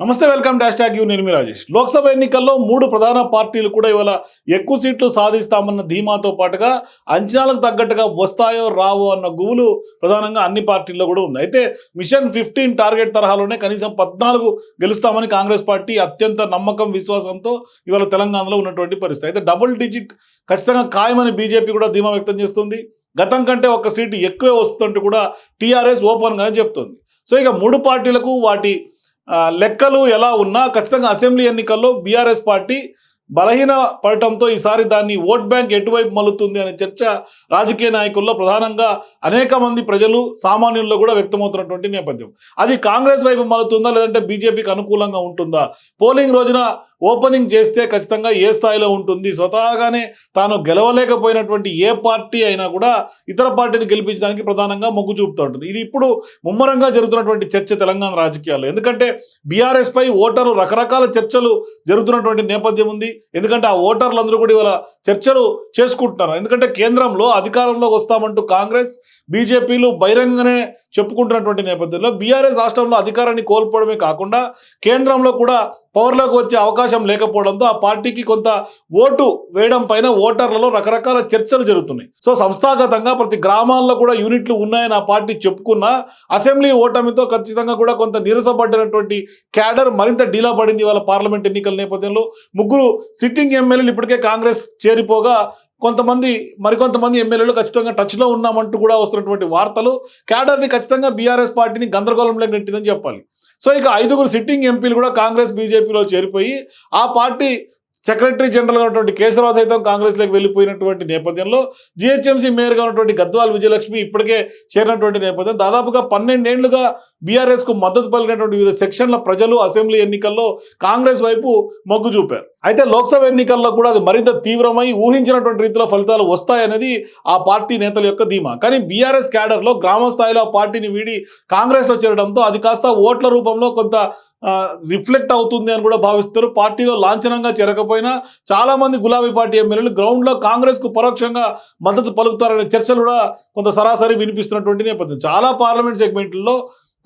నమస్తే welcome dash tag you నేను రాజేష్. లోక్సభ ఎన్నికల్లో మూడు ప్రధాన పార్టీలు కూడా ఇవాళ ఎక్కువ సీట్లు సాధిస్తామన్న ధీమాతో పాటుగా అంచనాలకు తగ్గట్టుగా వస్తాయో రావో అన్న గువులు ప్రధానంగా అన్ని పార్టీల్లో కూడా ఉంది. అయితే మిషన్ ఫిఫ్టీన్ టార్గెట్ తరహాలోనే కనీసం పద్నాలుగు గెలుస్తామని కాంగ్రెస్ పార్టీ అత్యంత నమ్మకం విశ్వాసంతో ఇవాళ తెలంగాణలో ఉన్నటువంటి పరిస్థితి. అయితే డబుల్ డిజిట్ ఖచ్చితంగా ఖాయమని బీజేపీ కూడా ధీమా వ్యక్తం చేస్తుంది. గతం కంటే ఒక సీటు ఎక్కువే వస్తుంటే కూడా టీఆర్ఎస్ ఓపెన్గానే చెప్తుంది. సో ఇక మూడు పార్టీలకు వాటి లెక్కలు ఎలా ఉన్నా ఖచ్చితంగా అసెంబ్లీ ఎన్నికల్లో బీఆర్ఎస్ పార్టీ బలహీన పడటంతో ఈసారి దాన్ని ఓట్ బ్యాంక్ ఎటువైపు మలుతుంది అనే చర్చ రాజకీయ నాయకుల్లో ప్రధానంగా అనేక మంది ప్రజలు సామాన్యుల్లో కూడా వ్యక్తమవుతున్నటువంటి నేపథ్యం. అది కాంగ్రెస్ వైపు మలుతుందా లేదంటే బీజేపీకి అనుకూలంగా ఉంటుందా? పోలింగ్ రోజున ఓపెనింగ్ చేస్తే ఖచ్చితంగా ఏ స్థాయిలో ఉంటుంది. స్వతహాగానే తాను గెలవలేకపోయినటువంటి ఏ పార్టీ అయినా కూడా ఇతర పార్టీని గెలిపించడానికి ప్రధానంగా మొగ్గు చూపుతూ ఉంటుంది. ఇది ఇప్పుడు ముమ్మరంగా జరుగుతున్నటువంటి చర్చ తెలంగాణ రాజకీయాల్లో. ఎందుకంటే బీఆర్ఎస్ పై ఓటర్లు రకరకాల చర్చలు జరుగుతున్నటువంటి నేపథ్యం ఉంది. ఎందుకంటే ఆ ఓటర్లందరూ కూడా ఇవాళ చర్చలు చేసుకుంటున్నారు. ఎందుకంటే కేంద్రంలో అధికారంలోకి వస్తామంటూ కాంగ్రెస్ బీజేపీలు బహిరంగంగానే చెప్పుకుంటున్నటువంటి నేపథ్యంలో బీఆర్ఎస్ రాష్ట్రంలో అధికారాన్ని కోల్పోవడమే కాకుండా కేంద్రంలో కూడా పవర్లోకి వచ్చే అవకాశం లేకపోవడంతో ఆ పార్టీకి కొంత ఓటు వేయడం పైన ఓటర్లలో రకరకాల చర్చలు జరుగుతున్నాయి. సో సంస్థాగతంగా ప్రతి గ్రామాల్లో కూడా యూనిట్లు ఉన్నాయని ఆ పార్టీ చెప్పుకున్న అసెంబ్లీ ఓటమితో ఖచ్చితంగా కూడా కొంత నిరసపడినటువంటి క్యాడర్ మరింత డీలా పడింది వాళ్ళ పార్లమెంట్ ఎన్నికల నేపథ్యంలో. ముగ్గురు సిట్టింగ్ ఎమ్మెల్యేలు ఇప్పటికే కాంగ్రెస్ చేరిపోగా కొంతమంది మరికొంతమంది ఎమ్మెల్యేలు ఖచ్చితంగా టచ్లో ఉన్నామంటూ కూడా వస్తున్నటువంటి వార్తలు. క్యాడర్ని ఖచ్చితంగా బీఆర్ఎస్ పార్టీని గందరగోళంలో నెట్టిందని చెప్పాలి. సో ఇక ఐదుగురు సిట్టింగ్ ఎంపీలు కూడా కాంగ్రెస్ బీజేపీలో చేరిపోయి ఆ పార్టీ సెక్రటరీ జనరల్గా ఉన్నటువంటి కేశవరావు సైతం కాంగ్రెస్లోకి వెళ్ళిపోయినటువంటి నేపథ్యంలో జిహెచ్ఎంసీ మేయర్గా ఉన్నటువంటి గద్వాల్ విజయలక్ష్మి ఇప్పటికే చేరినటువంటి నేపథ్యం. దాదాపుగా పన్నెండేళ్ళుగా బీఆర్ఎస్కు మద్దతు పలికినటువంటి వివిధ సెక్షన్ల ప్రజలు అసెంబ్లీ ఎన్నికల్లో కాంగ్రెస్ వైపు మొగ్గు చూపారు. అయితే లోక్సభ ఎన్నికల్లో కూడా అది మరింత తీవ్రమై ఊహించినటువంటి రీతిలో ఫలితాలు వస్తాయనేది ఆ పార్టీ నేతల యొక్క ధీమా. కానీ బీఆర్ఎస్ క్యాడర్లో గ్రామ స్థాయిలో ఆ పార్టీని వీడి కాంగ్రెస్లో చేరడంతో అది కాస్త ఓట్ల రూపంలో కొంత రిఫ్లెక్ట్ అవుతుంది అని కూడా భావిస్తారు పార్టీలో లాంఛనంగా చేరకపోయినా చాలామంది గులాబీ పార్టీ ఎమ్మెల్యేలు గ్రౌండ్లో కాంగ్రెస్కు పరోక్షంగా మద్దతు పలుకుతారనే చర్చలు కూడా కొంత సరాసరి వినిపిస్తున్నటువంటి నేపథ్యం. చాలా పార్లమెంట్ సెగ్మెంట్లలో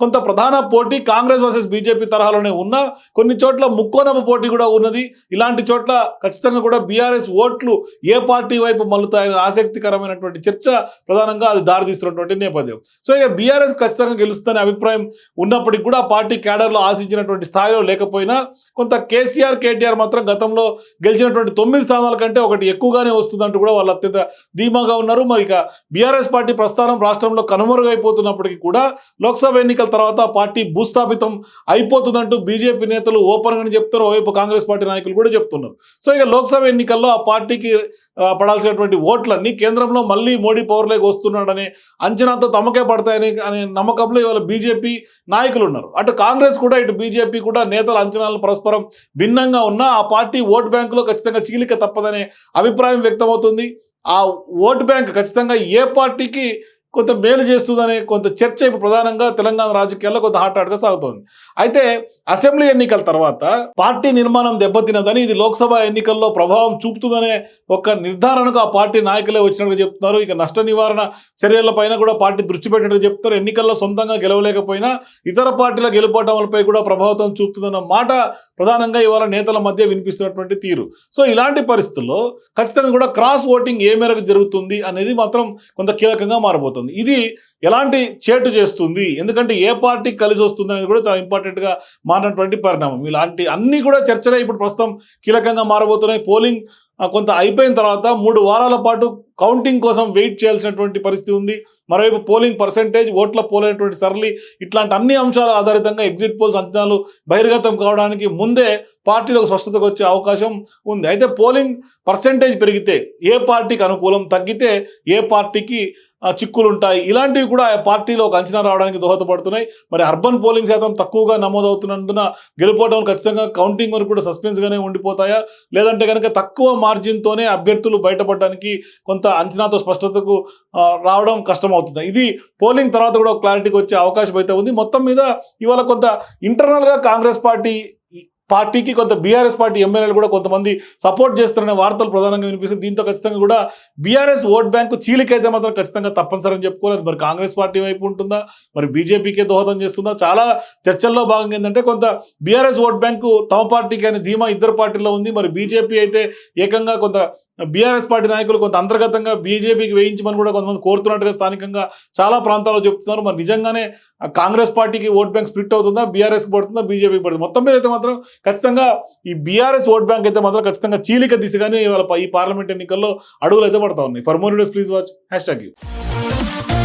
కొంత ప్రధాన పోటీ కాంగ్రెస్ వర్సెస్ బీజేపీ తరహాలోనే ఉన్న కొన్ని చోట్ల ముక్కోనమ పోటీ కూడా ఉన్నది. ఇలాంటి చోట్ల ఖచ్చితంగా కూడా బీఆర్ఎస్ ఓట్లు ఏ పార్టీ వైపు మల్లుతాయనే ఆసక్తికరమైనటువంటి చర్చ ప్రధానంగా అది దారితీస్తున్నటువంటి నేపథ్యం. సో ఇక బీఆర్ఎస్ ఖచ్చితంగా గెలుస్తుందనే అభిప్రాయం ఉన్నప్పటికీ కూడా పార్టీ క్యాడర్లో ఆశించినటువంటి స్థాయిలో లేకపోయినా కొంత కేసీఆర్ కేటీఆర్ మాత్రం గతంలో గెలిచినటువంటి తొమ్మిది స్థానాల కంటే ఒకటి ఎక్కువగానే వస్తుందంటూ కూడా వాళ్ళు అత్యంత ధీమాగా ఉన్నారు. మరి ఇక బీఆర్ఎస్ పార్టీ ప్రస్థానం రాష్ట్రంలో కనుమరుగైపోతున్నప్పటికీ కూడా లోక్సభ ఎన్నికల తర్వాత పార్టీ భూస్థాపితం అయిపోతుందంటూ బీజేపీ నేతలు ఓపెన్గానే చెప్తారు. ఓవైపు కాంగ్రెస్ పార్టీ నాయకులు కూడా చెప్తున్నారు. సో ఇక లోక్సభ ఎన్నికల్లో ఆ పార్టీకి పడాల్సినటువంటి ఓట్లన్నీ కేంద్రంలో మళ్ళీ మోడీ పవర్లోకి వస్తున్నాడనే అంచనాతో తమకే పడతాయని అనే నమ్మకంలో ఇవాళ బీజేపీ నాయకులు ఉన్నారు. అటు కాంగ్రెస్ కూడా ఇటు బీజేపీ కూడా నేతల అంచనాలు పరస్పరం భిన్నంగా ఉన్నా ఆ పార్టీ ఓటు బ్యాంకులో ఖచ్చితంగా చీలిక తప్పదనే అభిప్రాయం వ్యక్తమవుతుంది. ఆ ఓటు బ్యాంక్ ఖచ్చితంగా ఏ పార్టీకి కొంత మేలు చేస్తుందనే కొంత చర్చ ఇప్పుడు ప్రధానంగా తెలంగాణ రాజకీయాల్లో కొంత హాట్ హాట్గా సాగుతోంది. అయితే అసెంబ్లీ ఎన్నికల తర్వాత పార్టీ నిర్మాణం దెబ్బతినదని ఇది లోక్సభ ఎన్నికల్లో ప్రభావం చూపుతుందనే ఒక నిర్ధారణకు ఆ పార్టీ నాయకులే వచ్చినట్టుగా చెప్తున్నారు. ఇక నష్ట నివారణ చర్యలపైన కూడా పార్టీ దృష్టి పెట్టినట్టుగా చెప్తారు ఎన్నికల్లో సొంతంగా గెలవలేకపోయినా ఇతర పార్టీల గెలుపోవటంపై కూడా ప్రభావితం చూపుతుందన్న మాట ప్రధానంగా ఇవాళ నేతల మధ్య వినిపిస్తున్నటువంటి తీరు. సో ఇలాంటి పరిస్థితుల్లో ఖచ్చితంగా కూడా క్రాస్ ఓటింగ్ ఏ మేరకు జరుగుతుంది అనేది మాత్రం కొంత కీలకంగా మారబోతుంది. ఇది ఎలాంటి చేటు చేస్తుంది? ఎందుకంటే ఏ పార్టీకి కలిసి వస్తుంది అనేది కూడా చాలా ఇంపార్టెంట్గా మారినటువంటి పరిణామం. ఇలాంటి అన్నీ కూడా చర్చలే ఇప్పుడు ప్రస్తుతం కీలకంగా మారబోతున్నాయి. పోలింగ్ కొంత అయిపోయిన తర్వాత మూడు వారాల పాటు కౌంటింగ్ కోసం వెయిట్ చేయాల్సినటువంటి పరిస్థితి ఉంది. మరోవైపు పోలింగ్ పర్సంటేజ్ ఓట్ల పోలైనటువంటి సరళి ఇట్లాంటి అన్ని అంశాల ఆధారితంగా ఎగ్జిట్ పోల్స్ అంచనాలు బహిర్గతం కావడానికి ముందే పార్టీలకు స్పష్టతకు వచ్చే అవకాశం ఉంది. అయితే పోలింగ్ పర్సంటేజ్ పెరిగితే ఏ పార్టీకి అనుకూలం? తగ్గితే ఏ పార్టీకి చిక్కులు ఉంటాయి ఇలాంటివి కూడా పార్టీలో ఒక అంచనా రావడానికి దోహదపడుతున్నాయి. మరి అర్బన్ పోలింగ్ శాతం తక్కువగా నమోదవుతున్నందున గెలుపోవడం ఖచ్చితంగా కౌంటింగ్ వరకు కూడా సస్పెన్స్గానే ఉండిపోతాయా? లేదంటే కనుక తక్కువ మార్జిన్తోనే అభ్యర్థులు బయటపడడానికి కొంత అంచనాతో స్పష్టతకు రావడం కష్టమవుతుంది. ఇది పోలింగ్ తర్వాత కూడా క్లారిటీకి వచ్చే అవకాశం అయితే ఉంది. మొత్తం మీద ఇవాళ కొంత ఇంటర్నల్గా కాంగ్రెస్ పార్టీ పార్టీకి కొంత బీఆర్ఎస్ పార్టీ ఎమ్మెల్యేలు కూడా కొంతమంది సపోర్ట్ చేస్తారనే వార్తలు ప్రధానంగా వినిపిస్తుంది. దీంతో ఖచ్చితంగా కూడా బీఆర్ఎస్ ఓట్ బ్యాంకు చీలికైతే మాత్రం ఖచ్చితంగా తప్పనిసరి అని చెప్పుకోలేదు మరి కాంగ్రెస్ పార్టీ వైపు ఉంటుందా? మరి బీజేపీకే దోహదం చేస్తుందా? చాలా చర్చల్లో భాగంగా ఏంటంటే కొంత బీఆర్ఎస్ ఓట్ బ్యాంకు తమ పార్టీకి అనే ధీమా ఇద్దరు పార్టీల్లో ఉంది. మరి బీజేపీ అయితే ఏకంగా కొంత బీఆర్ఎస్ పార్టీ నాయకులు కొంత అంతర్గతంగా బీజేపీకి వేయించమని కూడా కొంతమంది కోరుతున్నట్టుగా స్థానికంగా చాలా ప్రాంతాల్లో చెప్తున్నారు. మరి నిజంగానే కాంగ్రెస్ పార్టీకి ఓట్ బ్యాంక్ స్ప్లిట్ అవుతుందా? బీఆర్ఎస్కి పడుతుందా? బీజేపీకి పడుతుంది? మొత్తం మీద అయితే మాత్రం ఖచ్చితంగా ఈ బీఆర్ఎస్ ఓట్ బ్యాంక్ అయితే మాత్రం ఖచ్చితంగా చీలిక దిశగానే ఇవాళ ఈ పార్లమెంట్ ఎన్నికల్లో అడుగులు అయితే పడతా ఉన్నాయి. For more please watch hash tag you